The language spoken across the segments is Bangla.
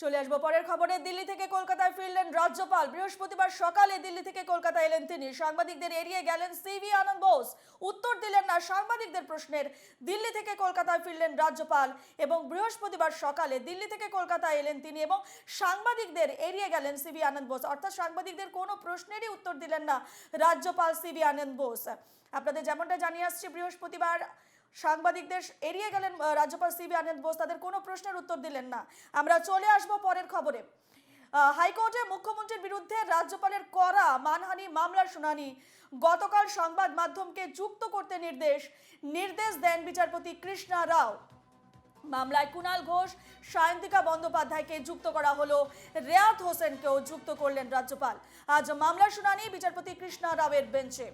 চলে আসব পরের খবরে। দিল্লি থেকে কলকাতায় ফিরলেন রাজ্যপাল। বৃহস্পতিবার সকালে দিল্লি থেকে কলকাতা এলেন তিনি। সাংবাদিকদের এড়িয়ে গেলেন সিভি আনন্দ বোস। উত্তর দিলেন না সাংবাদিকদের প্রশ্নের। দিল্লি থেকে কলকাতায় ফিরলেন রাজ্যপাল এবং বৃহস্পতিবার সকালে দিল্লি থেকে কলকাতায় এলেন তিনি এবং সাংবাদিকদের এড়িয়ে গেলেন সিভি আনন্দ বোস। অর্থাৎ সাংবাদিকদের কোনো প্রশ্নেরই উত্তর দিলেন না রাজ্যপাল সিভি আনন্দ বোস। আপনাদের যেমনটা জানিয়ে আসছি, বৃহস্পতিবার সাংবাদিকদের এড়িয়ে গেলেন রাজ্যপাল সিবি আনন্দ বোস। তাদের কোনো প্রশ্নের উত্তর দিলেন না। আমরা চলে আসব পরের খবরে। হাইকোর্টে মুখ্যমন্ত্রীর বিরুদ্ধে রাজ্যপালের করা মানহানি মামলার শুনানি। গতকাল সংবাদ মাধ্যমকে যুক্ত করতে নির্দেশ নির্দেশ দেন বিচারপতি কৃষ্ণা রাও। মামলায় কুণাল ঘোষ, সায়ন্তিকা বন্দ্যোপাধ্যায়কে যুক্ত করা হলো। রেয়াত হোসেনকেও যুক্ত করলেন রাজ্যপাল। আজ মামলার শুনানি বিচারপতি কৃষ্ণা রাওয়ের বেঞ্চে।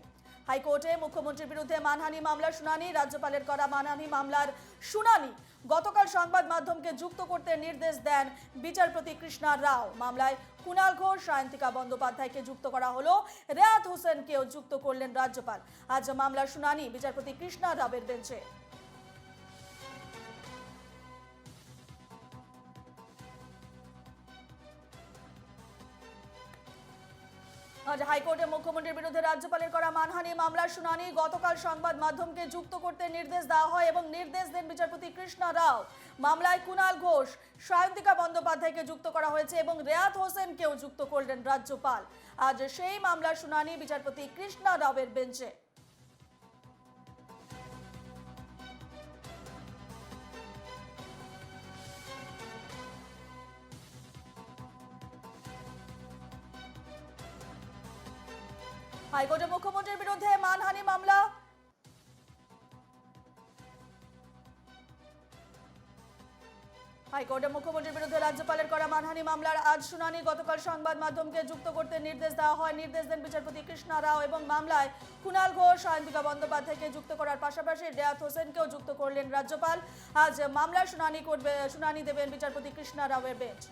হাইকোর্টে মুখ্যমন্ত্রীর বিরুদ্ধে মানহানি মামলার শুনানি, রাজ্যপালের করা মানহানি মামলার শুনানি। গতকাল সংবাদ মাধ্যমকে যুক্ত করতে নির্দেশ দেন বিচারপতি কৃষ্ণা রাও। মামলায় কুণাল ঘোষ, সায়ন্তিকা বন্দ্যোপাধ্যায়কে যুক্ত করা হলো। রেয়াত হোসেনকেও যুক্ত করলেন রাজ্যপাল। আজ মামলার শুনানি বিচারপতি কৃষ্ণা রাবের বেঞ্চে। আজ হাইকোর্টে মুখ্যমন্ত্রীর বিরুদ্ধে রাজ্যপালের করা মানহানি মামলার শুনানি গতকাল সংবাদ মাধ্যমকে যুক্ত করতে নির্দেশ দেওয়া হয় এবং নির্দেশ দেন বিচারপতি কৃষ্ণা রাও। মামলায় কুনাল ঘোষ, সায়ন্তিকা বন্দ্যোপাধ্যায়কে যুক্ত করা হয়েছে এবং রেয়াত হোসেনকেও যুক্ত করলেন রাজ্যপাল। আজ সেই মামলার শুনানি বিচারপতি কৃষ্ণা রাওয়ের বেঞ্চে। হাইকোর্টে মুখ্যমন্ত্রীর বিরুদ্ধে মানহানি মামলা। হাইকোর্টে মুখ্যমন্ত্রীর বিরুদ্ধে রাজ্যপালের করা মানহানি মামলার আজ শুনানি। গতকাল সংবাদ মাধ্যমকে যুক্ত করতে নির্দেশ দেওয়া হয়। নির্দেশ দেন বিচারপতি কৃষ্ণা রাও এবং মামলায় কুণাল ঘোষ সায়ন্তিকা বন্দ্যোপাধ্যায়কে যুক্ত করার পাশাপাশি রেয়াত হোসেনকেও যুক্ত করলেন রাজ্যপাল। আজ মামলার শুনানি করবে শুনানি দেবেন বিচারপতি কৃষ্ণা রাওয়ের বেঞ্চ।